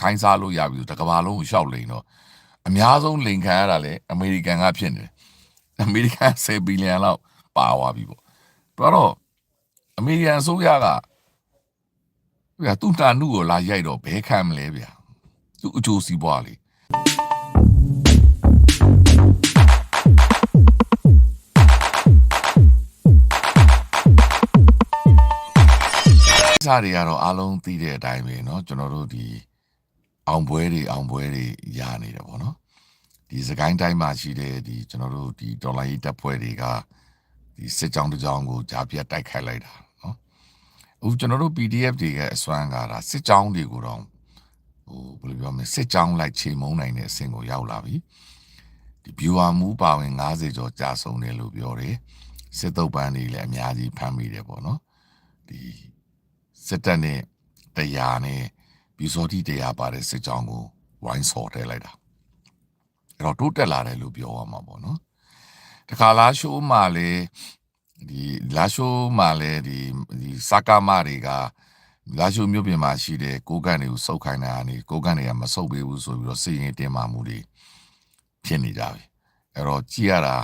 ခိုင်းစားလို့ရပြီတကဘာလုံးကိုရှောက်လိန်တော့အများဆုံးလိန်ခံရတာလေအမေရိကန်ကဖြစ်နေတယ်အမေရိကန်10ဘီလီယံလောက်ပါသွားပြီပေါ့တော့တော့အမေရိကန်အစိုးရကဗျာသူ့တာနုကိုလာရိုက်တော့ဘဲခံမလဲဗျာသူ့အကျိုးစီးပွားလေ စားတွေကတော့အားလုံးသိတဲ့အတိုင်းပဲเนาะကျွန်တော်တို့ဒီ အောင်ပွဲတွေအောင်ပွဲတွေရနေတယ်ပေါ့နော်ဒီစကိုင်းတိုင်းမှာရှိတဲ့ဒီကျွန်တော်တို့ဒီဒေါ်လာရေးတပ်ဖွဲ့တွေကဒီစစ်ကြောင်းတစ်ကြောင်းကိုကြားပြတ်တိုက်ခိုက်လိုက်တာနော်အခုကျွန်တော်တို့ PDF တွေရဲ့အစွမ်းကဒါစစ်ကြောင်းတွေကိုတော့ဟိုဘယ်လိုပြောမလဲစစ်ကြောင်းလိုက်ချေမုန်းနိုင်တဲ့အဆင့်ကိုရောက်လာပြီဒီ viewer မူပါဝင်90ကျော်ကြာဆုံးတယ်လို့ပြောတယ်စစ်တုပ်ပန်းတွေလည်းအများကြီးဖမ်းမိတယ်ပေါ့နော်ဒီစစ်တပ်နဲ့တရားနဲ့ ပြည်စောတိတရားပါတဲ့စစ်ကြောင်းကိုဝိုင်းစော်ထဲလိုက်တာအဲ့တော့တိုးတက်လာတယ်လို့ပြောရမှာပေါ့နော်တခါလာရှိုးမှာလေဒီလာရှိုးမှာလေဒီဒီစကားမတွေကလာရှိုးမြို့ပြင်မှာရှိတဲ့ကိုကန်တွေကိုစုပ်ခိုင်းတာကနေကိုကန်တွေကမစုပ်ပေးဘူးဆိုပြီးတော့စီရင်တင်မာမှုတွေဖြစ်နေကြပြီအဲ့တော့ကြည်ရတာ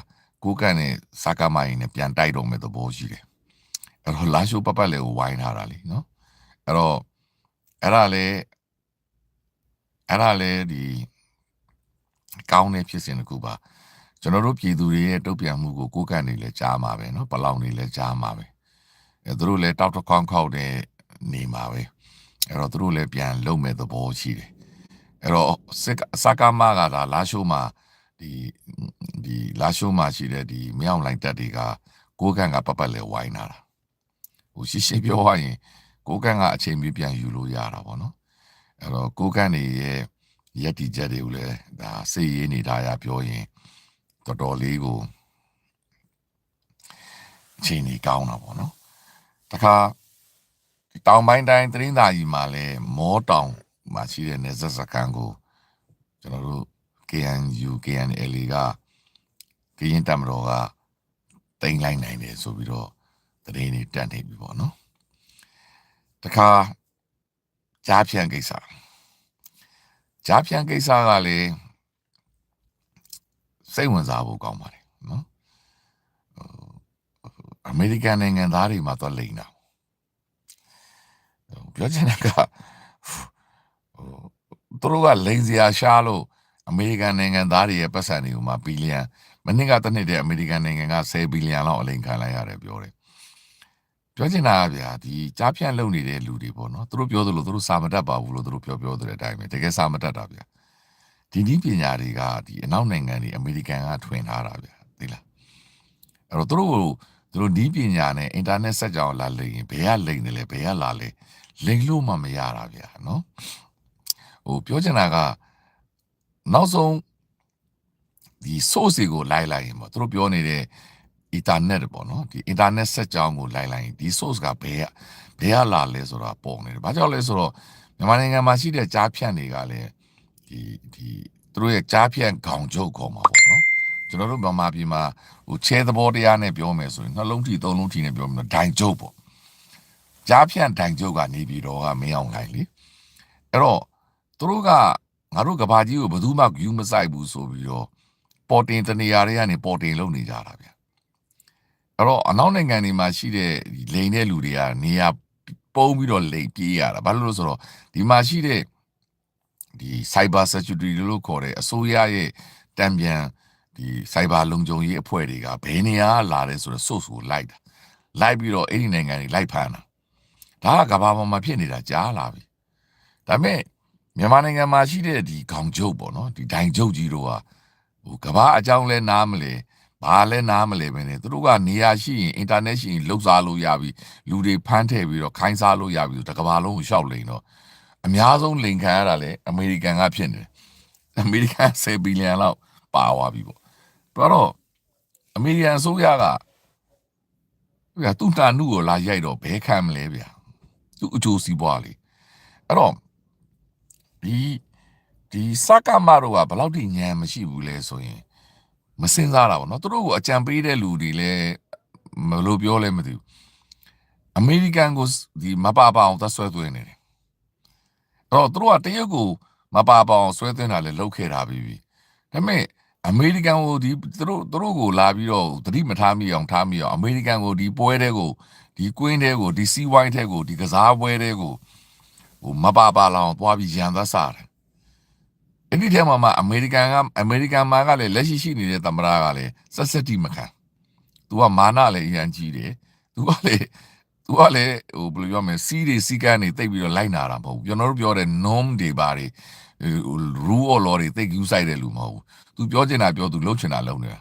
ကိုကန်နဲ့စကားမရင်နဲ့ပြန်တိုက်တော့မယ်သဘောရှိတယ်အဲ့တော့လာရှိုးပပတ်လေကိုဝိုင်းထားတာလीနော်အဲ့တော့ အဲ့ဒါလေအဲ့ဒါလေဒီကောင်းတဲ့ဖြစ်စဉ်တစ်ခုပါကျွန်တော်တို့ပြည်သူတွေရဲ့တုတ်ပြန်မှုကိုကိုးကန်နေလဲကြားမှာပဲเนาะပလောင်နေလဲကြားမှာပဲအဲသူတို့လည်းတောက်တစ်ခေါက်ခေါက်တဲ့နေမှာပဲအဲ့တော့သူတို့လည်းပြန်လုံမဲ့သဘောရှိတယ်အဲ့တော့စစ်စကားမကဒါလာရှိုးမှာဒီဒီလာရှိုးမှာရှိတဲ့ဒီမြောင်လိုင်းတက်တွေကကိုးကန်ကပတ်ပတ်လဲဝိုင်းလာတာဟိုရှင်းရှင်းပြောရရင် ကိုကန့်ကအချိန်မျိုးပြန်ယူလို့ရတာပေါ့နော်အဲ့တော့ကိုကန့်နေရဲ့ရက်တီချက်တွေကိုလည်းဒါစေရေးနေတာရပြောရင်တော်တော်လေးကိုအချိန်ကြီးကောင်းတာပေါ့နော်တခါဒီတောင်ပိုင်းတိုင်းသတင်းသာကြီးမှာလည်းမောတောင်မှာရှိတဲ့နေဆက်စကန်ကိုကျွန်တော်တို့ KNU KNL ကကရင်တမတော်ကတင်လိုက်နိုင်တယ်ဆိုပြီးတော့သတင်းတွေတက်နေပြီပေါ့နော် တခါကြားဖြန့်ကိစ္စကြားဖြန့်ကိစ္စကလေစိတ်ဝင်စားဖို့ကောင်းပါတယ်နော်ဟိုအမေရိကန်နိုင်ငံသားတွေမှာတော့လိန်တာဟိုပြောချင်တာကဟိုသူတို့ကလိန်စရာရှားလို့အမေရိကန်နိုင်ငံသားတွေရဲ့ပတ်စံတွေကိုမှဘီလီယံမနစ်ကတစ်နှစ်တည်းအမေရိကန်နိုင်ငံက10ဘီလီယံလောက်အလိန်ခံလိုက်ရတယ်ပြောတယ် ပြောချင်တာကဗျာဒီကြားဖြန့်လုပ်နေတဲ့လူတွေပေါ့နော်သူတို့ပြောသလိုသူတို့စာမတတ်ပါဘူးလို့သူတို့ပြောပြောတဲ့အတိုင်းပဲတကယ်စာမတတ်တာဗျာဒီနည်းပညာတွေကဒီအနောက်နိုင်ငံတွေအမေရိကန်ကထွင်ထားတာဗျာသိလားအဲ့တော့သူတို့ကိုသူတို့နည်းပညာနဲ့အင်တာနက်ဆက်ကြောင်လာလိမ့်ရင်ဘယ်ကလိမ့်တယ်လဲဘယ်ကလာလဲလိမ့်လို့မှမရတာဗျာနော်ဟိုပြောချင်တာကနောက်ဆုံးဒီ source တွေကိုလိုက်လိုက်ရင်ပေါ့သူတို့ပြောနေတဲ့ internet ပေါ့နော်ဒီ internet ဆက်ကြောင်းကိုလိုက်လိုက်ရင်ဒီ source ကဘယ်ကဘယ်ကလာလဲဆိုတာပုံနေတယ်။ဘာကြောင့်လဲဆိုတော့မြန်မာနိုင်ငံမှာရှိတဲ့ကြားဖြန့်တွေကလည်းဒီဒီသူတို့ရဲ့ကြားဖြန့်ခေါင်ချုပ်ခေါ်မှာပေါ့နော်။ကျွန်တော်တို့မြန်မာပြည်မှာဟိုချဲသဘောတရားနဲ့ပြောမယ်ဆိုရင်နှလုံးထီသုံးလုံးထီနဲ့ပြောမယ်ဒိုင်ချုပ်ပေါ့။ကြားဖြန့်ဒိုင်ချုပ်ကနေပြီးတော့ကမင်းအောင်လှိုင်လေ။အဲ့တော့သူတို့ကငါတို့ကဘာကြီးကိုဘယ်သူမှယူမဆိုင်ဘူးဆိုပြီးတော့ပေါ်တင်တနေရာတွေကနေပေါ်တင်လုပ်နေကြတာဗျာ အဲ့တော့အနောက်နိုင်ငံတွေမှာရှိတဲ့ဒီလိန်တဲ့လူတွေကနေရာပုံပြီးတော့လိန်ပြေးရတာဘာလို့လဲဆိုတော့ဒီမှာရှိတဲ့ဒီ cyber security လို့ခေါ်တဲ့အစိုးရရဲ့တံပြန်ဒီ cyber လုံခြုံရေးအဖွဲ့တွေကဘယ်နေရာကလာတယ်ဆိုတော့ source ကိုလိုက်တာလိုက်ပြီးတော့အဲ့ဒီနိုင်ငံတွေလိုက်ဖမ်းတာဒါကကဘာပေါ်မှာဖြစ်နေတာကြားလာပြီဒါပေမဲ့မြန်မာနိုင်ငံမှာရှိတဲ့ဒီခေါင်ကျုပ်ပေါ့နော်ဒီဒိုင်ကျုပ်ကြီးတို့ကဟိုကဘာအကြောင်းလဲနားမလဲ ဘာလဲနားမလဲပဲねသူတို့ကနေရာရှိရင်အင်တာနက်ရှိရင်လှုပ်ရှားလို့ရပြီလူတွေဖမ်းထည့်ပြီးတော့ခိုင်းစားလို့ရပြီတကဘာလုံးကိုရှောက်လိန်တော့အများဆုံးလိန်ခံရတာလေအမေရိကန်ကဖြစ်နေတယ်အမေရိကန်10ဘီလီယံလောက်ပါသွားပြီပေါ့တော့တော့အမေရိကန်အစိုးရကဗျာသူ့တာနုကိုလာရိုက်တော့ဘဲခံမလဲဗျာသူ့အကျိုးစီးပွားလေအဲ့တော့ဒီဒီစကားမတော့ကဘယ်လောက်ထိညံမရှိဘူးလဲဆိုရင် မစင်စားတာပေါ့နော်သူတို့ကိုအကြံပေးတဲ့လူတွေလည်းမလို့ပြောလဲမသိဘူးအမေရိကန်ကိုဒီမပါပါအောင်သတ်ဆွဲသွင်းနေတယ်တော့သူတို့ကတရုတ်ကိုမပါပါအောင်ဆွဲသွင်းတာလည်းလုပ်ခဲ့တာပြီပြီဒါပေမဲ့အမေရိကန်ကိုဒီသူတို့သူတို့ကိုလာပြီးတော့သတိမထားမိအောင်ထားမိအောင်အမေရိကန်ကိုဒီပွဲတဲ့ကိုဒီကွင်းတဲ့ကိုဒီစီးဝိုင်းတဲ့ကိုဒီကစားပွဲတဲ့ကိုဟိုမပါပါလောင်သွားပြီးရန်သက်စားတယ် အဲ့ဒီထဲမှာမှအမေရိကန်ကအမေရိကန်မှာကလည်းလက်ရှိရှိနေတဲ့သမ္မတကလည်းဆက်ဆက်တိမခံသူကမာနလည်းအရန်ကြီးတယ်သူကလည်းသူကလည်းဟိုဘယ်လိုပြောမလဲစီးတွေစီးကန်းတွေတိတ်ပြီးတော့လိုက်နာတာမဟုတ်ဘူးကျွန်တော်တို့ပြောတဲ့ norm တွေပါတွေ rule or law တွေတိတ်ယူဆိုင်တဲ့လူမဟုတ်ဘူးသူပြောချင်တာပြောသူလုပ်ချင်တာလုပ်နေတာ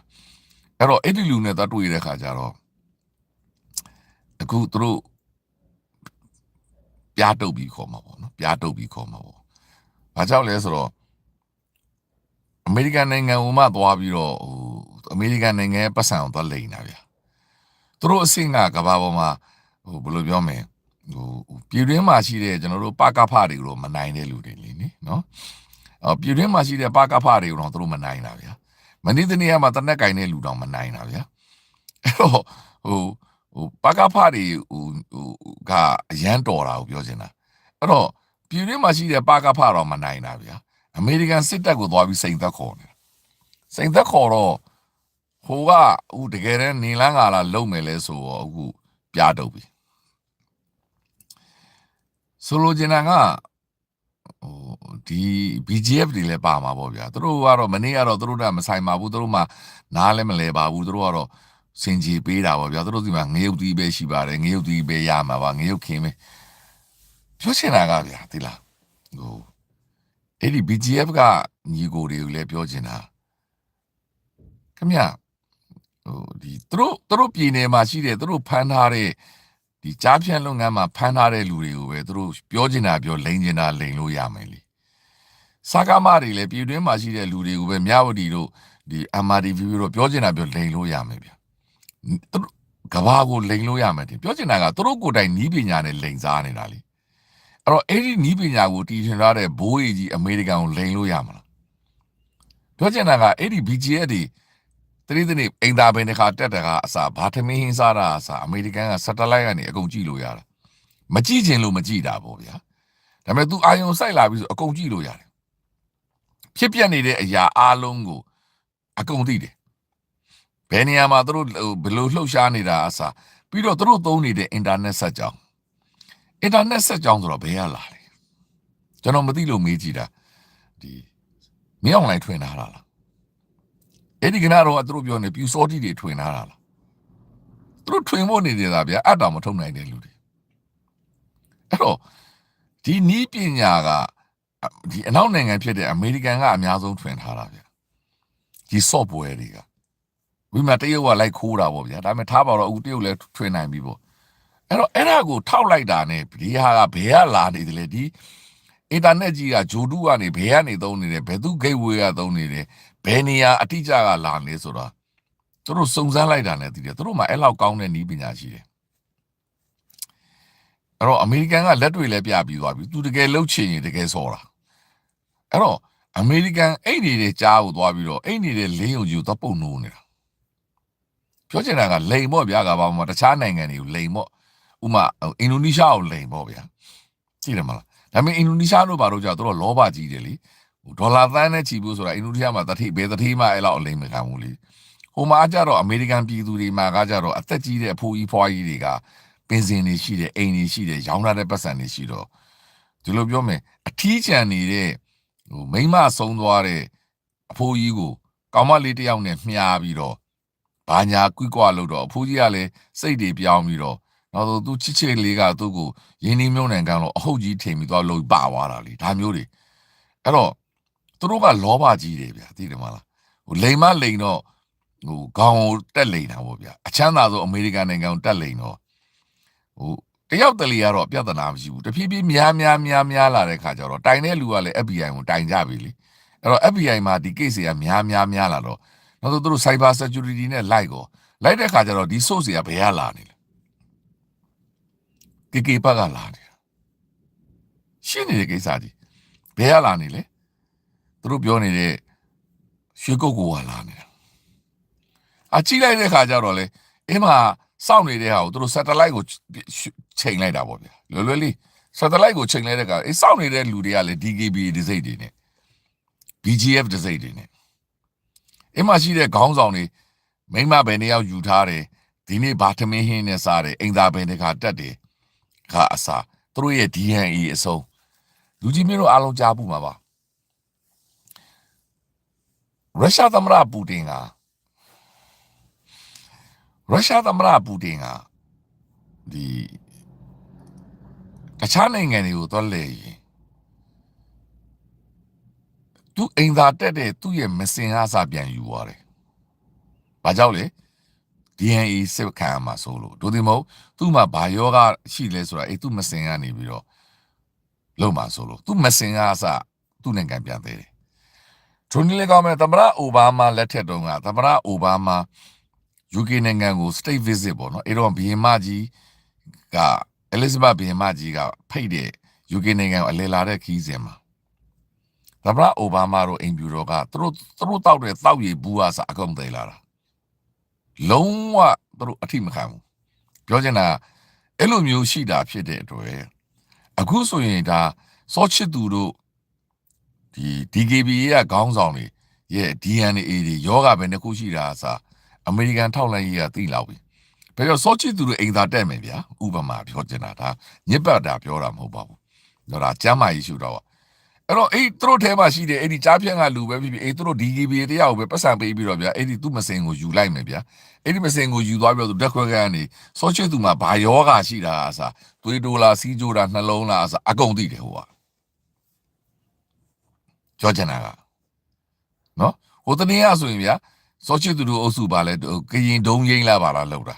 အဲ့တော့အဲ့ဒီလူနဲ့တော့တွေ့ရတဲ့ခါကျတော့အခုသူတို့ပြားတုပ်ပြီးခေါ်မှာပေါ့နော်ပြားတုပ်ပြီးခေါ်မှာပေါ့ဘာကြောင့်လဲဆိုတော့ အမေရိကန်နိုင်ငံကမှသွားပြီးတော့ဟိုအမေရိကန်နိုင်ငံရဲ့ပတ်စံအောင်သွားလိန်တာဗျာသူတို့အဆင့်ကကဘာပေါ်မှာဟိုဘယ်လိုပြောမလဲဟိုပြည်တွင်းမှာရှိတဲ့ကျွန်တော်တို့ပကဖတွေကိုမနိုင်တဲ့လူတွေလीနိနော်အော်ပြည်တွင်းမှာရှိတဲ့ပကဖတွေကိုတော့သူတို့မနိုင်တာဗျာမနေ့တနေ့ကမှတနက်ကင်တဲ့လူတောင်မနိုင်တာဗျာအဲ့တော့ဟိုဟိုပကဖတွေဟိုဟိုကအရန်တော်တာကိုပြောချင်တာအဲ့တော့ပြည်တွင်းမှာရှိတဲ့ပကဖတော့မနိုင်တာဗျာ အမေရိကန်စစ်တပ်ကိုသွားပြီးစိန်သက်ခေါ်နေတာစိန်သက်ခေါ်တော့ဟိုကဟိုတကယ်တမ်းနေလန်းကာလာလုံမယ်လဲဆိုတော့အခုပြားတုပ်ပြီဆိုလိုချင်တာကဟိုဒီ BGF တွေလည်းပါမှာပေါ့ဗျာသူတို့ကတော့မနေ့ကတော့သူတို့ကမဆိုင်ပါဘူးသူတို့မှနားလည်းမလဲပါဘူးသူတို့ကတော့စင်ကြီးပေးတာပေါ့ဗျာသူတို့ဒီမှာငရုတ်တီးပဲရှိပါတယ်ငရုတ်တီးပဲရမှာပါငရုတ်ခင်းပဲပြောချင်တာကဗျာဒီလားဟို အဲ့ဒီ BGF ကညီကိုတွေကိုလည်းပြောချင်တာခမရဟိုဒီသူတို့သူတို့ပြည်နယ်မှာရှိတဲ့သူတို့ဖမ်းထားတဲ့ဒီကြားဖြန့်လုပ်ငန်းမှာဖမ်းထားတဲ့လူတွေကိုပဲသူတို့ပြောချင်တာပြောလိန်ချင်တာလိန်လို့ရမယ်လေစကားမတွေလည်းပြည်တွင်းမှာရှိတဲ့လူတွေကိုပဲမြဝတီတို့ဒီ MRTV တို့ပြောချင်တာပြောလိန်လို့ရမယ်ဗျသူတို့ကဘာကိုလိန်လို့ရမယ်တင်ပြောချင်တာကသူတို့ကိုယ်တိုင်နီးပညာနဲ့လိန်စားနေတာလေ အဲ့တော့အဲ့ဒီနီးပညာကိုတည်ထွင်ထားတဲ့ဘိုးကြီးကြီးအမေရိကန်ကိုလိန်လို့ရမလားပြောချင်တာကအဲ့ဒီ BGF တွေတတိတနေ့အိမ်သာပင်တစ်ခါတက်တကအစားဘာသမင်းဟင်းစားတာအစားအမေရိကန်က satellite ကနေအကုန်ကြည့်လို့ရတာမကြည့်ချင်လို့မကြည့်တာပေါ့ဗျာဒါပေမဲ့ तू အာယုံစိုက်လာပြီဆိုအကုန်ကြည့်လို့ရတယ်ဖြစ်ပြနေတဲ့အရာအားလုံးကိုအကုန်သိတယ်ဘယ်နေရာမှာသူတို့ဘယ်လိုလှုပ်ရှားနေတာအစားပြီးတော့သူတို့သုံးနေတဲ့ internet ဆက်ကြောင်း internet ဆက်ကြောင်းဆိုတော့ဘယ်ရလာလဲကျွန်တော်မသိလို့မေးကြည့်တာဒီမင်းအောင်လိုက်ထွင်ထားတာလားအဲ့ဒီကနာတော့သူတို့ပြောနေပြူစောတိတွေထွင်ထားတာလားသူတို့ထွင်ဖို့နေနေတာဗျာအတ္တမထုံနိုင်တဲ့လူတွေအဲ့တော့ဒီနီးပညာကဒီအနောက်နိုင်ငံဖြစ်တဲ့အမေရိကန်ကအများဆုံးထွင်ထားတာဗျာဒီ software တွေကဝိမာတရုတ်ကလိုက်ခိုးတာပေါ့ဗျာဒါပေမဲ့ထားပါတော့အခုတရုတ်လည်းထွင်နိုင်ပြီပေါ့ အဲ့တော့အဲ့ဒါကိုထောက်လိုက်တာ ਨੇ ဒီဟာကဘယ်ကလာနေတယ်လဲဒီအင်တာနက်ကြီးကဂျိုဒူကနေဘယ်ကနေသုံးနေတယ်ဘယ်သူ gateway ကသုံးနေတယ်ဘယ်နေရာအတိအကျကလာနေဆိုတော့သူတို့စုံစမ်းလိုက်တာ ਨੇ တည်တယ်သူတို့မှအဲ့လောက်ကောင်းတဲ့နီးပညာရှိတယ်အဲ့တော့အမေရိကန်ကလက်တွေလည်းပြပြီးသွားပြီသူတကယ်လှုပ်ချင်ရင်တကယ်စောတာအဲ့တော့အမေရိကန်အိတ်နေတဲ့ကြားကိုသွားပြီးတော့အိတ်နေတဲ့လင်းယုံကြီးကိုသွားပုတ်နိုးနေတာပြောချင်တာကလိန်ပေါ့ဗျာကဘာမှတခြားနိုင်ငံတွေကိုလိန်ပေါ့ ဥမာအင်ဒိုနီးရှားကိုလိန်ပေါ့ဗျာကြည့်တယ်မလားဒါပေမဲ့အင်ဒိုနီးရှားတို့ဘာလို့ကြာသူတို့လောဘကြီးတယ်လေဟိုဒေါ်လာသန်းနဲ့ချီဖို့ဆိုတာအင်ဒိုနီးရှားမှာတတိဘယ်တတိမှအဲ့လောက်အလိမ်မခံဘူးလေဟိုမှာကြတော့အမေရိကန်ပြည်သူတွေမှာကကြတော့အသက်ကြီးတဲ့အဖိုးကြီးဖွားကြီးတွေကပင်စင်တွေရှိတယ်အိမ်တွေရှိတယ်ရောင်းရတဲ့ပတ်စံတွေရှိတော့ဒီလိုပြောမယ်အထီးကျန်နေတဲ့ဟိုမိမဆုံးသွားတဲ့အဖိုးကြီးကိုကောင်မလေးတယောက်နဲ့မြှားပြီးတော့ဘာညာကွိကွာလို့တော့အဖိုးကြီးကလည်းစိတ်တွေပြောင်းပြီးတော့ နောက်တော့သူချစ်ချစ်လေးကသူ့ကိုရင်းနှီးမြုံနှံကန်လို့အဟုတ်ကြီးထိန်ပြီးတော့လို့ပသွားတာလေဒါမျိုးတွေအဲ့တော့သူတို့ကလောဘကြီးတယ်ဗျာသိတယ်မလားဟိုလိန်မလိန်တော့ဟိုခေါင်းကိုတက်လိန်တာပေါ့ဗျာအချမ်းသာဆုံးအမေရိကန်နိုင်ငံကိုတက်လိန်တော့ဟိုတယောက်တလေကတော့ပြဿနာမရှိဘူးတဖြည်းဖြည်းများများများများလာတဲ့ခါကျတော့တိုင်တဲ့လူကလည်း FBI ကိုတိုင်ကြပြီလေအဲ့တော့ FBI မှာဒီ case တွေကများများများလာတော့နောက်တော့သူတို့ cyber security နဲ့လိုက်ကောလိုက်တဲ့ခါကျတော့ဒီ source တွေကဘယ်ကလာနေလဲ ကေကေပတ်ကလာနေတာရှင်းနေတဲ့ကိစ္စကြီးဘယ်ကလာနေလဲသူတို့ပြောနေတဲ့ရွှေကုတ်ကိုကလာနေတာအကြည့်လိုက်တဲ့ခါကျတော့လေအင်းမှာစောင့်နေတဲ့ဟာကိုသူတို့ satellite ကိုချိန်လိုက်တာပေါ့ဗျာလွယ်လွယ်လေး satellite ကိုချိန်လဲတဲ့ကအေးစောင့်နေတဲ့လူတွေကလည်း DKB ဒီစိတ်တွေနဲ့ BGF ဒီစိတ်တွေနဲ့အမှရှိတဲ့ခေါင်းဆောင်တွေမိမဘယ်နှစ်ယောက်ယူထားတယ်ဒီနေ့ဗာထမင်းဟင်းနဲ့စားတယ်အိမ်သာဘယ်တစ်ခါတက်တယ် ခါအစားသူတို့ရဲ့ DNA အဆုံးလူကြီးမျိုးတို့အားလုံးကြားပူမှာပါရုရှားသမ္မတပူတင်ကရုရှားသမ္မတပူတင်ကဒီတခြားနိုင်ငံတွေကိုသွားလေရင်သူအိမ်သာတက်တဲ့သူ့ရဲ့မစင်အားစာပြန်ယူသွားတယ်။ဘာကြောင့်လဲ DNA စစ်ခံရမှာဆိုလို့ဒိုဒီမဟုတ်သူ့မှာဘာယောဂရှိလဲဆိုတာအေးသူ့မစင်ကနေပြီးတော့လုံးမှာဆိုလို့သူ့မစင်အားစသူ့နိုင်ငံပြန်သေးတယ်။ဒိုနီလေကောင်းမဲ့သမ္မတအိုဘားမားလက်ထက်တုန်းကသမ္မတအိုဘားမား UK နိုင်ငံကို state visit ပေါ့နော်အဲ့တော့ဘီယင်မကြီးက Elizabeth ဘီယင်မကြီးကဖိတ်တဲ့ UK နိုင်ငံကိုအလဲလာတဲ့ခီးစဉ်မှာသမ္မတအိုဘားမားတို့အိမ်ဖြူတော်ကသူတို့သူတို့တောက်တဲ့တောက်ရည်ဘူးအားစအကုန်သိလာတာ လုံးဝသူတို့အထိမခံဘူးပြောချင်တာအဲ့လိုမျိုးရှိတာဖြစ်တဲ့အတွက်အခုဆိုရင်ဒါစောချစ်သူတို့ဒီ DKB ရဲ့ခေါင်းဆောင်တွေရဲ့ DNA တွေယောဂပဲတစ်ခုရှိတာအစားအမေရိကန်ထောက်လှမ်းရေးကသိလောက်ပြီ။ဘာလို့စောချစ်သူတို့အိမ်သာတက်မယ်ဗျာဥပမာပြောချင်တာဒါညစ်ပတ်တာပြောတာမဟုတ်ပါဘူး။တော့ဒါကျမ်းမာရေးရှုတော့ အဲ့တော့အဲ့သူတို့ထဲမှာရှိတဲ့အဲ့ဒီကြားဖြန့်ကလူပဲဖြစ်ဖြစ်အဲ့သူတို့ DGB တရားကိုပဲပတ်စံပေးပြီးတော့ဗျာအဲ့ဒီသူ့မစင်ကိုယူလိုက်မယ်ဗျာအဲ့ဒီမစင်ကိုယူသွားပြီးတော့ဓာတ်ခွဲကနေစောချစ်သူမှာဘာယောဂရှိတာအစားသွေးတိုးလားစီးကြိုးတာနှလုံးလားအစားအကုန်သိတယ်ဟိုကပြောချင်တာကနော်ဟိုတနေ့ကဆိုရင်ဗျာစောချစ်သူတို့အုပ်စုပါလဲကရင်ဒုံရင်းလာပါလားလောက်တာ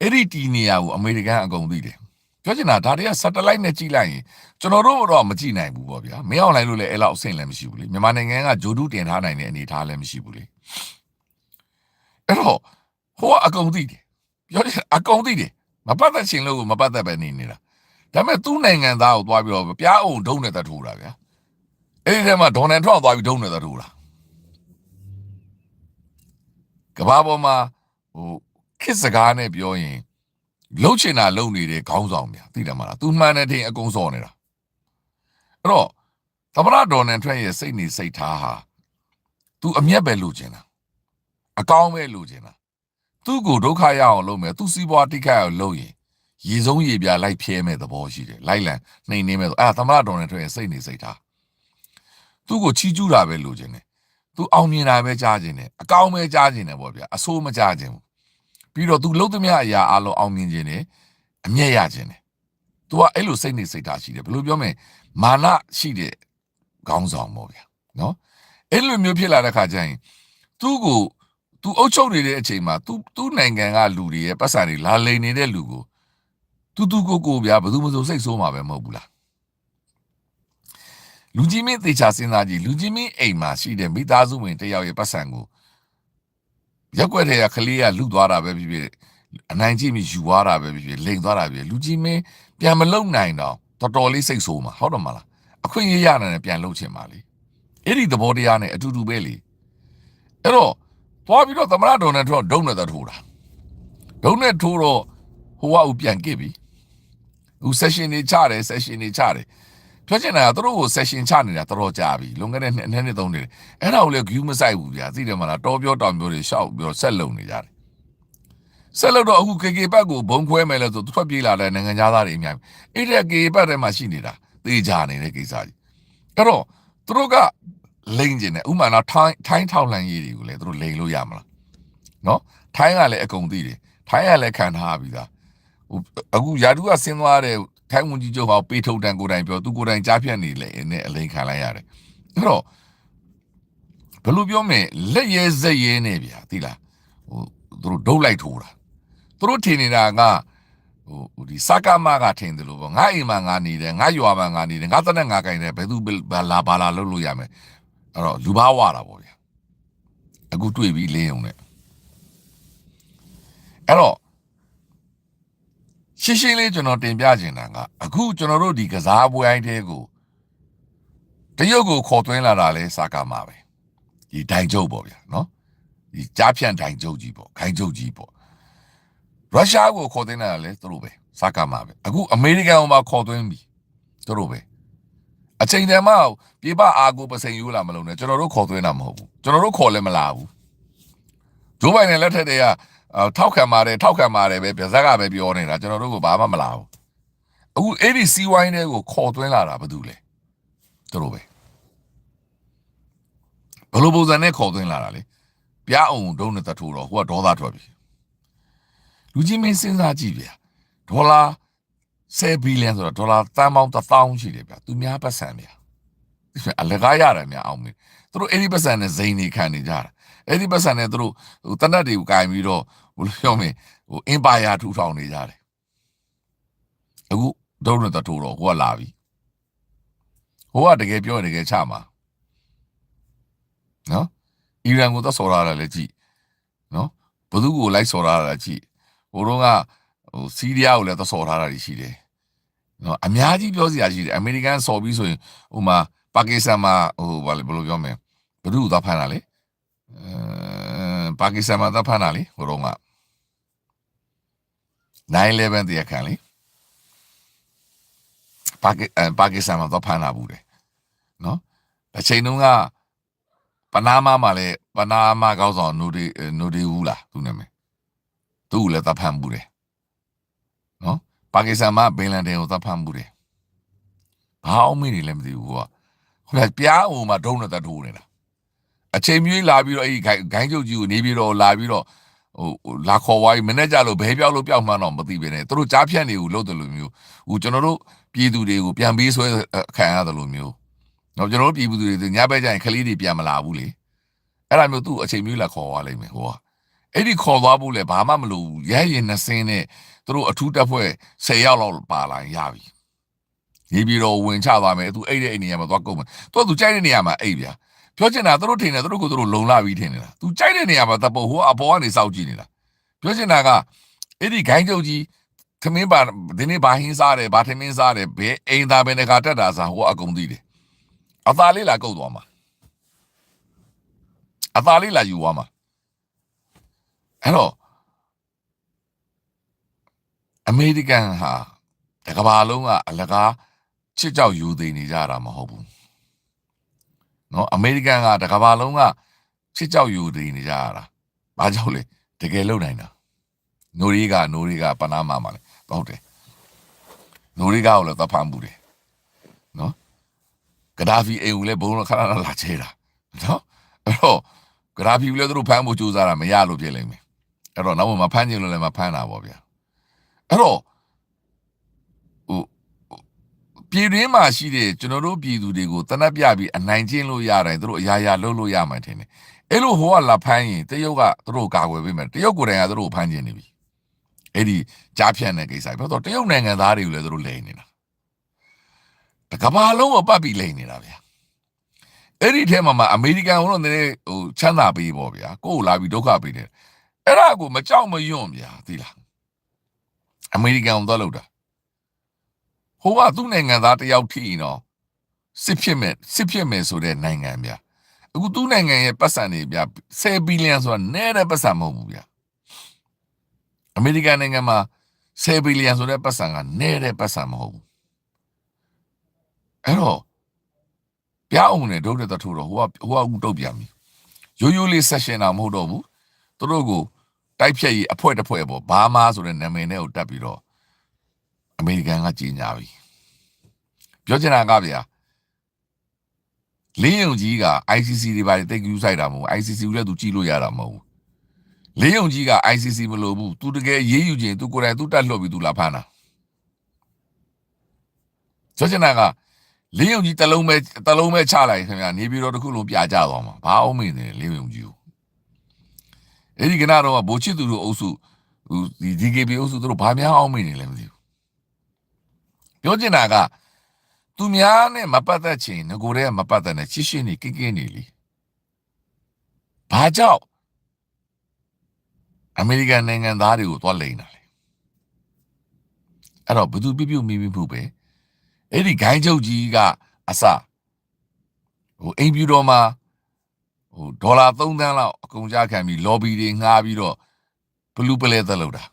အဲ့ဒီတီနေယာကိုအမေရိကန်အကုန်သိတယ် ပြောချင်တာဒါတွေက satellite နဲ့ကြည့်လိုက်ရင်ကျွန်တော်တို့တော့မကြည့်နိုင်ဘူးပေါ့ဗျာမင်းအောင်လိုက်လို့လည်းအဲ့လောက်အဆင့်လည်းမရှိဘူးလေမြန်မာနိုင်ငံကဂျိုဒူးတင်ထားနိုင်တဲ့အနေအထားလည်းမရှိဘူးလေအဲ့တော့ဟိုကအကုန်သိတယ်ပြောချင်အကုန်သိတယ်မပတ်သက်ချင်လို့မပတ်သက်ပဲနေနေတာဒါပေမဲ့သူ့နိုင်ငံသားကိုသွားပြီးတော့ပြားအောင်ဒုံးနဲ့တထိုးတာဗျာအဲ့ဒီထဲမှာဒေါ်နယ်ထရန့်သွားပြီးဒုံးနဲ့တထိုးတာကဘာပေါ်မှာဟိုခစ်စကားနဲ့ပြောရင် လှုပ်ချင်တာလှုပ်နေတဲ့ခေါင်းဆောင်များသိတယ်မလားသူမှန်တဲ့ထင်အကုန်စော်နေတာအဲ့တော့သမရဒေါ်နယ်ထရန့်ရဲ့စိတ်နေစိတ်ထားဟာသူအမျက်ပဲလိုချင်တာအကောင်းပဲလိုချင်တာသူ့ကိုဒုက္ခရအောင်လုပ်မယ်သူစီးပွားတိခတ်အောင်လုပ်ရင်ရေဆုံးရေပြလိုက်ဖြဲမဲ့သဘောရှိတယ်လိုက်လံနှိမ်နေမဲ့အဲ့ဒါသမရဒေါ်နယ်ထရန့်ရဲ့စိတ်နေစိတ်ထားသူ့ကိုချီးကျူးတာပဲလိုချင်တယ်သူအောင်မြင်တာပဲကြားချင်တယ်အကောင်းပဲကြားချင်တယ်ပေါ့ဗျာအဆိုးမကြားချင်ဘူး ပြီးတော့ तू လှုပ်သမျှအရာအလုံးအောင်မြင်ခြင်းနဲ့အမျက်ရခြင်းနဲ့ तू ကအဲ့လိုစိတ်နေစိတ်ထားရှိတယ်ဘယ်လိုပြောမလဲမာနရှိတဲ့ခေါင်းဆောင်ပေါ့ဗျာနော်အဲ့လိုမျိုးဖြစ်လာတဲ့ခါကျရင်သူ့ကို तू အုပ်ချုပ်နေတဲ့အချိန်မှာ तू သူ့နိုင်ငံကလူတွေရဲ့ပတ်စံတွေလာလိန်နေတဲ့လူကို तू သူကိုကိုဗျာဘယ်သူမှမဆိုစိတ်ဆိုးမှာပဲမဟုတ်ဘူးလားလူကြီးမင်းသေချာစဉ်းစားကြည့်လူကြီးမင်းအိမ်မှာရှိတဲ့မိသားစုဝင်တယောက်ရဲ့ပတ်စံကို ရက်ွက်တဲ့ကလေးကလူသွားတာပဲဖြစ်ဖြစ်အနိုင်ကြည့်ပြီးယူသွားတာပဲဖြစ်ဖြစ်လိန်သွားတာပဲလူကြီးမင်းပြန်မလုံနိုင်တော့တော်တော်လေးစိတ်ဆိုးမှာဟုတ်တယ်မလားအခွင့်အရေးရနိုင်ပြန်လုံချင်ပါလေအဲ့ဒီသဘောတရားနဲ့အတူတူပဲလေအဲ့တော့သွားပြီးတော့သမရဒေါ်နယ်ထရန့်ဒုံနဲ့ထိုးတာဒုံနဲ့ထိုးတော့ဟိုကဦးပြန်ကစ်ပြီဦး session တွေချတယ် session တွေချတယ် ပြောချင်တာကသူတို့ကို session ချနေတာတော်တော်ကြာပြီလွန်ခဲ့တဲ့နှစ်နှစ်နှစ်သုံးနှစ်အဲ့ဒါကိုလည်း view မဆိုင်ဘူးဗျာသိတယ်မလားတော်ပြောတောင်ပြောတွေရှောက်ပြောဆက်လုံနေကြတယ်ဆက်လို့တော့အခု KK ဘက်ကိုဘုံခွဲမယ်လို့ဆိုထွက်ပြေးလာတဲ့နိုင်ငံသားတွေအများကြီးအဲ့ဒီ KK ဘက်ထဲမှာရှိနေတာသေချာနေတဲ့ကိစ္စကြီးအဲ့တော့သူတို့ကလိမ့်ကျင်တယ်ဥမာတော့ထိုင်းထိုင်းထောက်လှမ်းရေးတွေကိုလည်းသူတို့လိမ့်လို့ရမလားနော်ထိုင်းကလည်းအကုန်သိတယ်ထိုင်းကလည်းခံထားပြီးသားဟိုအခုယာတုကဆင်းသွားတဲ့ ထိုင်းဝန်ကြီးချုပ်ဟောပေးထုတ်တန်ကိုယ်တိုင်ပြောသူကိုယ်တိုင်ကြားဖြတ်နေလေနဲ့အလိန်ခံလိုက်ရတယ်အဲ့တော့ဘယ်လိုပြောမလဲလက်ရဲစက်ရဲနေဗျာသိလားဟိုသူတို့ဒုတ်လိုက်ထိုးတာသူတို့ထင်နေတာကဟိုဟိုဒီစကားမကထင်တယ်လို့ပေါ့ငါအိမ်မှာငါနေတယ်ငါရွာမှာငါနေတယ်ငါတနက်ငါကင်တယ်ဘယ်သူဘာလာဘာလာလုပ်လို့ရမယ်အဲ့တော့လူဘာဝတာပေါ့ဗျာအခုတွေ့ပြီလင်းုံနဲ့အဲ့တော့ ရှင်းရှင်းလေးကျွန်တော်တင်ပြချင်တာကအခုကျွန်တော်တို့ဒီကစားပွဲအိုင်းတဲကိုတရုတ်ကိုခေါ်သွင်းလာတာလဲစာကာမှာပဲဒီဒိုင်ကျုပ်ပေါ့ဗျာနော်ဒီကြားဖြန့်ဒိုင်ကျုပ်ကြီးပေါ့ခိုင်ကျုပ်ကြီးပေါ့ရုရှားကိုခေါ်သွင်းလာတာလဲသူတို့ပဲစာကာမှာပဲအခုအမေရိကန်ကိုမှခေါ်သွင်းပြီသူတို့ပဲအချိန်တည်းမှပြေပအာကိုပစိန်ယူလာမလုံးနဲ့ကျွန်တော်တို့ခေါ်သွင်းတာမဟုတ်ဘူးကျွန်တော်တို့ခေါ်လည်းမလာဘူးဂျိုးဘိုင်နဲ့လက်ထက်တည်းကအော် ထောက်ခံပါတယ်ထောက်ခံပါတယ်ပဲပြဇက်ကပဲပြောနေတာကျွန်တော်တို့ကဘာမှမလာဘူးအခုအဲ့ဒီစီဝိုင်းတွေကိုခေါ်သွင်းလာတာဘာလို့လဲသူတို့ပဲဘယ်လိုပုံစံနဲ့ခေါ်သွင်းလာတာလဲပြားအောင်ဒုံးနဲ့တထိုးတော့ဟိုကဒေါသထွက်ပြီလူကြီးမင်းစဉ်းစားကြည့်ဗျာဒေါ်လာ10ဘီလီယံဆိုတော့ဒေါ်လာတန်ပေါင်း1000ရှိတယ်ဗျာသူများပတ်စံဗျာအလကားရတယ်များအောင်မင်းသူတို့အဲ့ဒီပတ်စံနဲ့ဇိန်နေခံနေကြတာ အဲ့ဒီပတ်စံနဲ့သူတို့ဟိုတနတ်တွေကိုကင်ပြီးတော့ဘယ်လိုပြောမလဲဟိုအင်ပါယာထူထောင်နေကြတယ်အခုဒုံးနဲ့တထိုးတော့ဟိုကလာပြီဟိုကတကယ်ပြောရင်တကယ်ချမှာနော်အီရန်ကိုတော့ဆော်ရတာလည်းကြည့်နော်ဘသူကိုလိုက်ဆော်ရတာကြည့်ဟိုတော့ကဟိုစီးရီးယားကိုလည်းတော့ဆော်ထားတာရှိတယ်နော်အများကြီးပြောစရာရှိတယ်အမေရိကန်ဆော်ပြီးဆိုရင်ဟိုမှာပါကစ္စတန်မှာဟိုဘာလဲဘယ်လိုပြောမလဲဘသူကိုတော့ဖမ်းတာလေအဲ ပါကစ္စတန်မှာတော့ဖမ်းတာလေဟိုတော့က9/11တရားခံလေပါကအဲပါကစ္စတန်မှာတော့ဖမ်းတာဘူးတယ်နော်အချိန်တုန်းကပနားမားမှာလည်းပနားမားကောင်းဆောင်နိုဒီနိုဒီဘူးလားသူနာမည်သူ့ကိုလည်းသတ်ဖမ်းဘူးတယ်နော်ပါကစ္စတန်မှာဘင်လန်ဒန်ကိုသတ်ဖမ်းဘူးတယ်ဘာအောင်မေးနေလဲမသိဘူးကွာဟိုကပြားဟိုမှာဒုံးနဲ့တတ်ထိုးနေတာ အချိန်မြွေးလာပြီးတော့အဲ့ဒီဂိုင်းဂိုင်းချုပ်ကြီးကိုနေပြီးတော့လာပြီးတော့ဟိုဟိုလာခေါ်သွားပြီးမနေ့ကျလို့ဘဲပြောက်လို့ပြောက်မှန်းတော့မသိပဲနဲ့သူတို့ကြားဖြတ်နေကိုလို့တယ်လို့မျိုးဟိုကျွန်တော်တို့ပြည်သူတွေကိုပြန်ပေးဆွဲခံရတယ်လို့မျိုးတော့ကျွန်တော်တို့ပြည်သူတွေညဘက်ကျရင်ခလေးတွေပြန်မလာဘူးလေအဲ့ဒါမျိုးသူ့အချိန်မြွေးလာခေါ်သွားလိမ့်မယ်ဟိုကအဲ့ဒီခေါ်သွားဖို့လေဘာမှမလိုဘူးရဲရင်နှစင်းနဲ့သူတို့အထူးတက်ဖွဲ့10ယောက်လောက်ပါလာရင်ရပြီနေပြီးတော့ဝင်ချသွားမယ်သူအဲ့တဲ့အိမ်နေရာမှာသွားကုန်မယ်သူကသူကြိုက်တဲ့နေရာမှာအိပ်ဗျာ ပြောချင်တာသူတို့ထင်တယ်သူတို့ကိုသူတို့လုံလာပြီးထင်နေတာသူကြိုက်တဲ့နေရာမှာတပုတ်ဟိုအပေါ်ကနေစောက်ကြည့်နေတာပြောချင်တာကအဲ့ဒီဂိုင်းချုပ်ကြီးသမင်းပါဒီနေ့ဘာဟင်းစားတယ်ဘာထမင်းစားတယ်ဘယ်အိမ်သားပဲနေကတက်တာစားဟိုအကုန်သိတယ်အသားလေးလာကုတ်သွားမှာအသားလေးလာယူသွားမှာအဲ့တော့အမေရိကန်ဟာတကဘာလုံးကအလကားချစ်ကြောက်ယူသိနေကြတာမဟုတ်ဘူး နော်အမေရိကန်ကတကဘာလုံးကချစ်ကြောက်ယူသိနေကြရတာဘာကြောင့်လဲတကယ်လုံနိုင်တာနိုရီကနိုရီကပနာမာမှာလေဟုတ်တယ်နိုရီကကိုလည်းသတ်ဖမ်းမှုတယ်နော်ဂဒါဖီအိမ်ကိုလည်းဘုံတော့ခဏခဏလာချေတာနော်အဲ့တော့ဂဒါဖီကိုလည်းသူတို့ဖမ်းဖို့ကြိုးစားတာမရလို့ဖြစ်လိမ့်မယ်အဲ့တော့နောက်မှမဖမ်းချင်လို့လည်းမဖမ်းတာပေါ့ဗျာအဲ့တော့ဟို ပြည်တွင်းမှာရှိတဲ့ကျွန်တော်တို့ပြည်သူတွေကိုတနက်ပြပြီးအနိုင်ကျင့်လို့ရတယ်သူတို့အရာရာလုပ်လို့ရမှထင်တယ်အဲ့လိုဟိုကလာဖမ်းရင်တရုတ်ကသူတို့ကာကွယ်ပေးမယ်တရုတ်ကိုယ်တိုင်ကသူတို့ဖမ်းကျင်နေပြီအဲ့ဒီကြားဖြတ်တဲ့ကိစ္စပဲတော့တရုတ်နိုင်ငံသားတွေကိုလည်းသူတို့လိန်နေတာတကဘာလုံးကိုပတ်ပြီးလိန်နေတာဗျာအဲ့ဒီထဲမှာမှအမေရိကန်ကတော့နည်းနည်းဟိုချမ်းသာပေးပေါ့ဗျာကိုယ်ကိုလာပြီးဒုက္ခပေးတယ်အဲ့ဒါကိုမကြောက်မယွန့်ဗျာသိလားအမေရိကန်ကိုသွားလို့တာ ဟိုကသူ့နိုင်ငံသားတယောက်ထိရင်တော့စစ်ဖြစ်မဲ့စစ်ဖြစ်မဲ့ဆိုတဲ့နိုင်ငံဗျာအခုသူ့နိုင်ငံရဲ့ပတ်စံတွေဗျာ10ဘီလီယံဆိုတာနဲတဲ့ပတ်စံမဟုတ်ဘူးဗျာအမေရိကန်နိုင်ငံမှာ10ဘီလီယံဆိုတဲ့ပတ်စံကနဲတဲ့ပတ်စံမဟုတ်ဘူးအဲ့တော့ပြအောင်နဲ့ဒုတ်တဲ့တထိုးတော့ဟိုကဟိုကအခုတုတ်ပြန်ပြီရိုးရိုးလေးဆက်ရှင်တာမဟုတ်တော့ဘူးသူတို့ကိုတိုက်ဖြတ်ရေးအဖွဲ့တစ်ဖွဲ့ပေါ့ဘာမာဆိုတဲ့နာမည်နဲ့ကိုတက်ပြီးတော့ အမေရိကန်ကကြီးညာပြီပြောချင်တာကဗျာလင်းယုံကြီးက ICC တွေပါတိတ်ကူးဆိုင်တာမဟုတ် ICC ကိုလည်းသူကြည့်လို့ရတာမဟုတ်လင်းယုံကြီးက ICC မလို့ဘူးသူတကယ်ရေးယူခြင်းသူကိုယ်တိုင်သူတက်လှုပ်ပြီးသူလာဖမ်းတာပြောချင်တာကလင်းယုံကြီးတလုံးပဲတလုံးပဲချလိုက်ခင်ဗျာနေပြီးတော့တခုလုံးပြကြသွားမှာဘာအောင်မင်းနေလင်းယုံကြီးကိုအဲ့ဒီကနာတော့ဗိုလ်ချစ်သူတို့အုပ်စုဒီ DKB အုပ်စုတို့ဘာများအောင်မင်းနေလဲမသိဘူး ပြောချင်တာကသူများနဲ့မပတ်သက်ချင်ငကိုယ်တည်းကမပတ်သက်နဲ့ချစ်ရှင်းနေကိကိနေလीဘာကြောင့်အမေရိကန်နိုင်ငံသားတွေကိုသွားလိန်တာလေအဲ့တော့ဘသူပြပြမိမိဖို့ပဲအဲ့ဒီဂိုင်းချုပ်ကြီးကအစဟိုအိမ်ပြူတော်မှာဟိုဒေါ်လာ3သန်းလောက်အကုန်ကြခံပြီး lobby တွေငှားပြီးတော့ဘလူးပလဲသက်လောက်တာ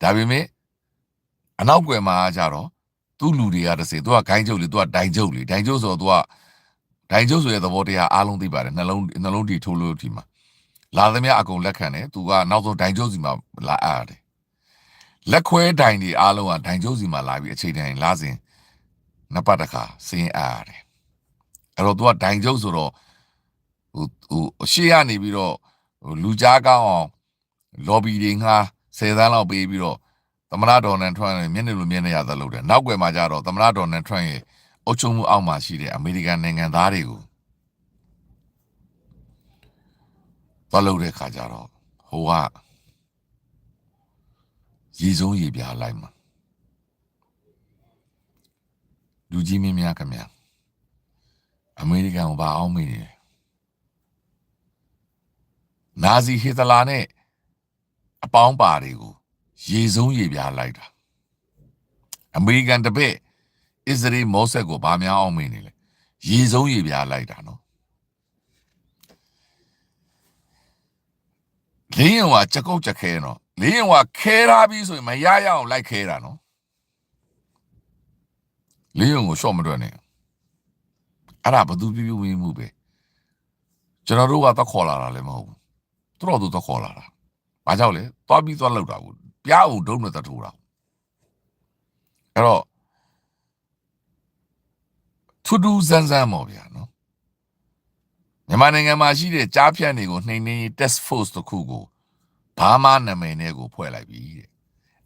ဒါပေမဲ့ အနောက်ကွယ်မှာကြတော့သူ့လူတွေကတစ်စေသူကဂိုင်းချုပ်လေသူကဒိုင်ချုပ်လေဒိုင်ချုပ်ဆိုတော့သူကဒိုင်ချုပ်ဆိုတဲ့သဘောတရားအားလုံးသိပါတယ်နှလုံးနှလုံးတီထိုးလို့ဒီမှာလာသမျှအကုန်လက်ခံတယ်သူကနောက်ဆုံးဒိုင်ချုပ်စီမှာလာအားတယ်လက်ခွဲဒိုင်တွေအားလုံးကဒိုင်ချုပ်စီမှာလာပြီးအချိန်တိုင်းလာစဉ်နှစ်ပတ်တစ်ခါစင်းအားရတယ်အဲ့တော့သူကဒိုင်ချုပ်ဆိုတော့ဟိုဟိုအရှိရနေပြီးတော့ဟိုလူကြားကောင်းအောင် lobby တွေငှား10သန်းလောက်ပေးပြီးတော့ သမရဒေါ်နယ်ထရန့်ရဲ့မျက်နှာလိုမျက်နှာရသလုပ်တယ်နောက်ွယ်မှာကြတော့သမရဒေါ်နယ်ထရန့်ရဲ့အုပ်ချုပ်မှုအောက်မှာရှိတဲ့အမေရိကန်နိုင်ငံသားတွေကိုသွားလုပ်တဲ့ခါကျတော့ဟိုကရည်ဆုံးရည်ပြားလိုက်မှာလူကြီးမင်းများခင်ဗျာအမေရိကန်ကိုဘာအောင်မေးနေလဲနာဇီဟစ်တလာနဲ့အပေါင်းပါတွေကို ရေဆုံးရေပြားလိုက်တာအမေရိကန်တပည့်အစ္စရေးမောဆက်ကိုဗာများအောင်မင်းနေလေရေဆုံးရေပြားလိုက်တာနော်လင်းရောကကြက်ကုတ်ကြက်ခဲနော်လင်းရောကခဲထားပြီးဆိုရင်မရရအောင်လိုက်ခဲတာနော်လင်းရောကိုရှော့မတွက်နဲ့အဲ့ဒါဘသူပြပြဝင်းမှုပဲကျွန်တော်တို့ကတော့ခေါ်လာတာလည်းမဟုတ်ဘူးသူတို့တို့တော့ခေါ်လာတာဘာကြောင့်လဲသွားပြီးသွားလောက်တာကို ပြားကိုဒုံးနဲ့တထိုးတာအဲ့တော့ထူးထူးဆန်းဆန်းပေါ့ဗျာနော်မြန်မာနိုင်ငံမှာရှိတဲ့ကြားဖြတ်တွေကိုနှိမ်နှင်းရေး test force တစ်ခုကိုဘာမှနာမည်နဲ့ကိုဖွဲ့လိုက်ပြီတဲ့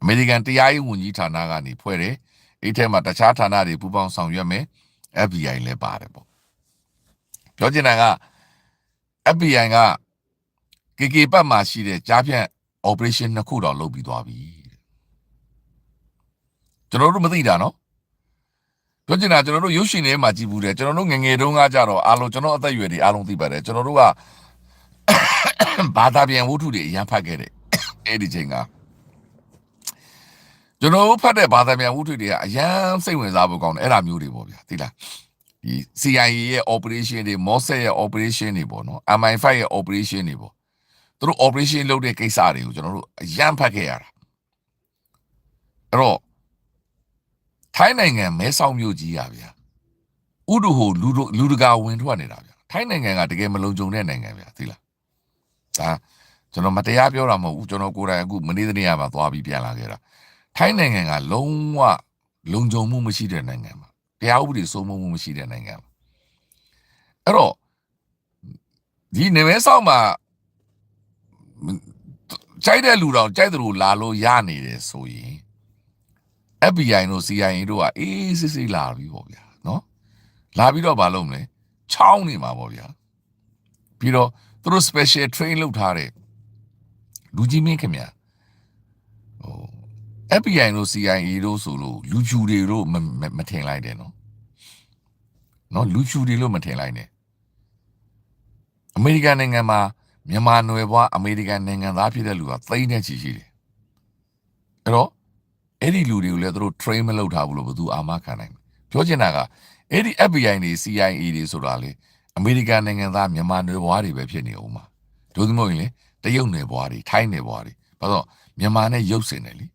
အမေရိကန်တရားရေးဝန်ကြီးဌာနကနေဖွဲ့တယ်အဲ့ထဲမှာတခြားဌာနတွေပူးပေါင်းဆောင်ရွက်မယ် FBI လည်းပါတယ်ပေါ့ပြောချင်တာက FBI က KK ပတ်မှာရှိတဲ့ကြားဖြတ် operation နှစ်ခုတော့လုပ်ပြီးသွားပြီတဲ့ကျွန်တော်တို့မသိတာနော်ပြောချင်တာကျွန်တော်တို့ရုပ်ရှင်ထဲမှာကြည်ဘူးတယ်ကျွန်တော်တို့ငယ်ငယ်တုန်းကကြတော့အားလုံးကျွန်တော်အသက်အရွယ်တွေအားလုံးသိပါတယ်ကျွန်တော်တို့ကဘာသာပြန်ဝတ္ထုတွေအရန်ဖတ်ခဲ့တဲ့အဲ့ဒီချိန်ကကျွန်တော်တို့ဖတ်တဲ့ဘာသာပြန်ဝတ္ထုတွေကအရန်စိတ်ဝင်စားဖို့ကောင်းတယ်အဲ့ဒါမျိုးတွေပေါ့ဗျာသိလားဒီ CIA ရဲ့ operation တွေ Mossad ရဲ့ operation တွေပေါ့နော် MI5 ရဲ့ operation တွေပေါ့ သူတို့ operation လုပ်တဲ့ကိစ္စတွေကိုကျွန်တော်တို့အရန်ဖတ်ခဲ့ရတာအဲ့တော့ထိုင်းနိုင်ငံမဲဆောက်မြို့ကြီးရဗျာဥဒုဟိုလူတို့လူတကာဝင်ထွက်နေတာဗျာထိုင်းနိုင်ငံကတကယ်မလုံခြုံတဲ့နိုင်ငံဗျာသိလားဒါကျွန်တော်မတရားပြောတာမဟုတ်ဘူးကျွန်တော်ကိုယ်တိုင်အခုမနေ့တနေ့ကမှသွားပြီးပြန်လာခဲ့တာထိုင်းနိုင်ငံကလုံးဝလုံခြုံမှုမရှိတဲ့နိုင်ငံပါတရားဥပဒေစိုးမိုးမှုမရှိတဲ့နိုင်ငံပါအဲ့တော့ဒီနေမဲဆောက်မှာ ကြိုက်တဲ့လူတော်ကြိုက်တယ်လို့လာလို့ရနေတယ်ဆိုရင် FBI တို့ CIA တို့ကအေးစစ်စစ်လာပြီပေါ့ဗျာနော်လာပြီးတော့မလုပ်မလဲချောင်းနေမှာပေါ့ဗျာပြီးတော့သူတို့ special train လုပ်ထားတဲ့လူကြီးမင်းခင်ဗျာဟို FBI တို့ CIA တို့ဆိုလို့လူဖြူတွေတို့မမမထင်လိုက်တယ်နော်နော်လူဖြူတွေလို့မထင်လိုက်နဲ့အမေရိကန်နိုင်ငံမှာ မြန်မာနွယ်ဘွားအမေရိကန်နိုင်ငံသားဖြစ်တဲ့လူကသိန်းနဲ့ချီရှိတယ်အဲ့တော့အဲ့ဒီလူတွေကိုလည်းသူတို့ train မလုပ်ထားဘူးလို့ဘယ်သူအာမခံနိုင်လဲပြောချင်တာကအဲ့ဒီ FBI တွေ CIA တွေဆိုတာလေအမေရိကန်နိုင်ငံသားမြန်မာနွယ်ဘွားတွေပဲဖြစ်နေအောင်မှာတို့သမီးရင်လေတရုတ်နယ်ဘွားတွေထိုင်းနယ်ဘွားတွေဘာလို့မြန်မာနဲ့ရုပ်စင်တယ်လေ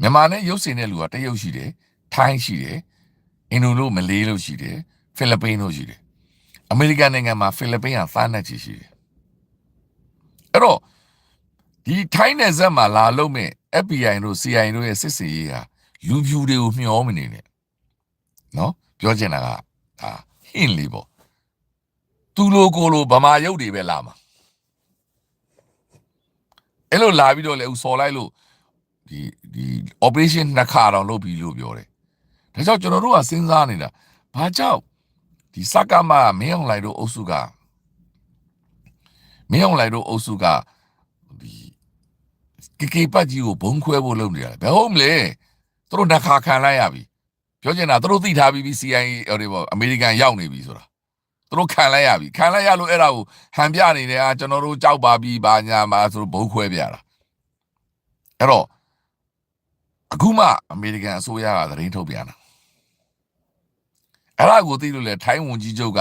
မြန်မာနဲ့ရုပ်စင်တဲ့လူကတရုတ်ရှိတယ်ထိုင်းရှိတယ်အင်ဒိုလို့မလေးလို့ရှိတယ်ဖိလစ်ပိန်းလို့ရှိတယ်အမေရိကန်နိုင်ငံမှာဖိလစ်ပိန်းကသားနဲ့ချီရှိတယ် အဲ့တော့ဒီထိုင်းနယ်စပ်မှာလာလို့မဲ့ FBI တို့ CIA တို့ရဲ့စစ်စေးရေးဟာလူဖြူတွေကိုမျှောမနေနဲ့နော်ပြောချင်တာကဒါဟင်းလေးပေါ့သူလိုကိုလိုဗမာရုပ်တွေပဲလာမှာအဲ့လိုလာပြီးတော့လေဦးစော်လိုက်လို့ဒီဒီ operation နှစ်ခါတော့လုပ်ပြီးလို့ပြောတယ်ဒါကြောင့်ကျွန်တော်တို့ကစဉ်းစားနေတာဘာကြောင့်ဒီစက္ကမမင်းအောင်လိုက်တို့အုပ်စုက မင်းအောင်လိုက်တို့အုပ်စုကဒီကေကေပတ်ကြီးကိုဘုံခွဲဖို့လုပ်နေရတယ်ဘယ်ဟုတ်မလဲသူတို့နှခါခံလိုက်ရပြီပြောချင်တာသူတို့သိထားပြီးပြီ CIA ဟိုတွေပေါ့အမေရိကန်ရောက်နေပြီဆိုတာသူတို့ခံလိုက်ရပြီခံလိုက်ရလို့အဲ့ဒါကိုဟန်ပြနေတယ်အာကျွန်တော်တို့ကြောက်ပါပြီဘာညာမှာဆိုတော့ဘုံခွဲပြတာအဲ့တော့အခုမှအမေရိကန်အစိုးရကသတင်းထုတ်ပြန်တာအဲ့ဒါကိုသိလို့လေထိုင်းဝန်ကြီးချုပ်က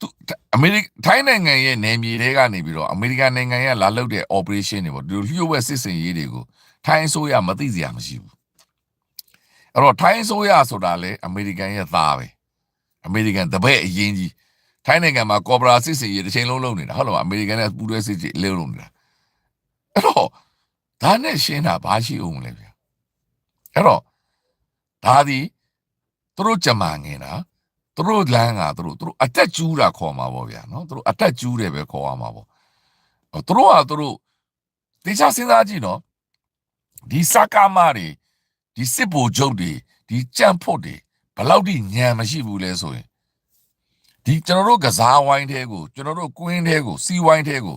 သူအမေရိကန်ထိုင်းနိုင်ငံရဲ့နယ်မြေတွေကနေပြီးတော့အမေရိကန်နိုင်ငံရဲ့လာလုပ်တဲ့ operation တွေပေါ့ဒီလိုလျှို့ဝှက်စစ်စင်ရေးတွေကိုထိုင်းအစိုးရမသိစရာမရှိဘူးအဲ့တော့ထိုင်းဆိုရဆိုတာလေအမေရိကန်ရဲ့သားပဲအမေရိကန်တပည့်အရင်ကြီးထိုင်းနိုင်ငံမှာကော်ပိုရာစစ်စီရေးတစ်ချိန်လုံးလုပ်နေတာဟုတ်လားအမေရိကန်နဲ့ပူးတွဲစစ်စီလေးလုံးနေတာအဲ့တော့ဒါနဲ့ရှင်းတာဘာရှိအောင်လဲဗျာအဲ့တော့ဒါဒီသူတို့ကြမှာငင်တာ သူတို့လမ်းကသူတို့သူတို့အတက်ကျူးတာခေါ်မှာပေါ့ဗျာနော်သူတို့အတက်ကျူးတယ်ပဲခေါ်ရမှာပေါ့သူတို့ကသူတို့တေချာစဉ်းစားကြည့်နော်ဒီစကားမတွေဒီစစ်ဘိုလ်ချုပ်တွေဒီကြံ့ဖို့တွေဘယ်လောက်ထိညံမရှိဘူးလဲဆိုရင်ဒီကျွန်တော်တို့ကစားဝိုင်းတဲကိုကျွန်တော်တို့ကွင်းတဲကိုစီဝိုင်းတဲကို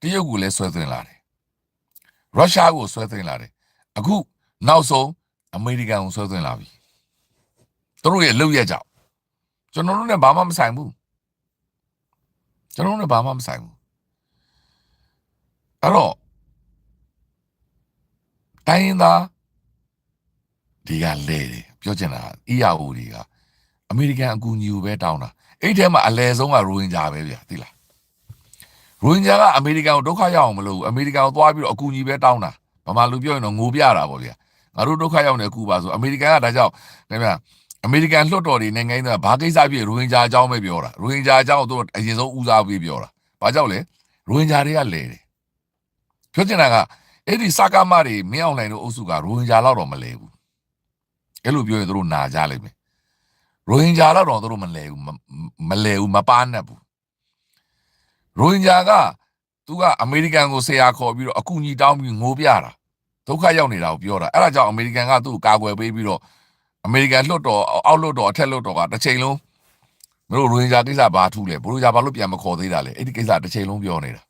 တရုတ်ကိုလည်းဆွဲသွင်းလာတယ်ရုရှားကိုဆွဲသွင်းလာတယ်အခုနောက်ဆုံးအမေရိကန်ကိုဆွဲသွင်းလာပြီသူတို့ရဲ့လုပ်ရကြောက် ကျွန်တော်တို့နဲ့ဘာမှမဆိုင်ဘူးကျွန်တော်တို့နဲ့ဘာမှမဆိုင်ဘူးအဲ့တော့တိုင်းရင်းသားဒီကလဲတယ်ပြောချင်တာ EAO တွေကအမေရိကန်အကူအညီကိုပဲတောင်းတာအဲ့ထဲမှာအလဲဆုံးကရိုဟင်ဂျာပဲဗျာသိလားရိုဟင်ဂျာကအမေရိကန်ကိုဒုက္ခရောက်အောင်မလုပ်ဘူးအမေရိကန်ကိုသွားပြီးတော့အကူအညီပဲတောင်းတာဗမာလူပြောရင်တော့ငိုပြတာပေါ့ဗျာငါတို့ဒုက္ခရောက်နေကူပါဆိုအမေရိကန်ကဒါကြောင့်ဒါမြ အမေရိကန်လွှတ်တော်တွေနိုင်ငံရေးကဘာကိစ္စဖြစ်ရိုဟင်ဂျာအကြောင်းပဲပြောတာရိုဟင်ဂျာအကြောင်းကိုသူတို့အရင်ဆုံးဦးစားပေးပြောတာဘာကြောင့်လဲရိုဟင်ဂျာတွေကလဲတယ်ပြောချင်တာကအဲ့ဒီစကားမတွေမင်းအောင်လှိုင်တို့အုပ်စုကရိုဟင်ဂျာလောက်တော့မလဲဘူးအဲ့လိုပြောရင်တို့နာကြလိမ့်မယ်ရိုဟင်ဂျာတော့တို့မလဲဘူးမလဲဘူးမပါနဲ့ဘူးရိုဟင်ဂျာကသူကအမေရိကန်ကိုဆရာခေါ်ပြီးတော့အကူကြီးတောင်းပြီးငိုပြတာဒုက္ခရောက်နေတာကိုပြောတာအဲ့ဒါကြောင့်အမေရိကန်ကသူ့ကိုကာကွယ်ပေးပြီးတော့ အမေရိကန်လွှတ်တော်အောက်လွှတ်တော်အထက်လွှတ်တော်ကတစ်ချိန်လုံးမတို့ရိုဟင်ဂျာကိစ္စဘာထူးလဲဘလို့ဂျာဘာလို့ပြန်မခေါ်သေးတာလဲအဲ့ဒီကိစ္စတစ်ချိန်လုံးပြောနေတာ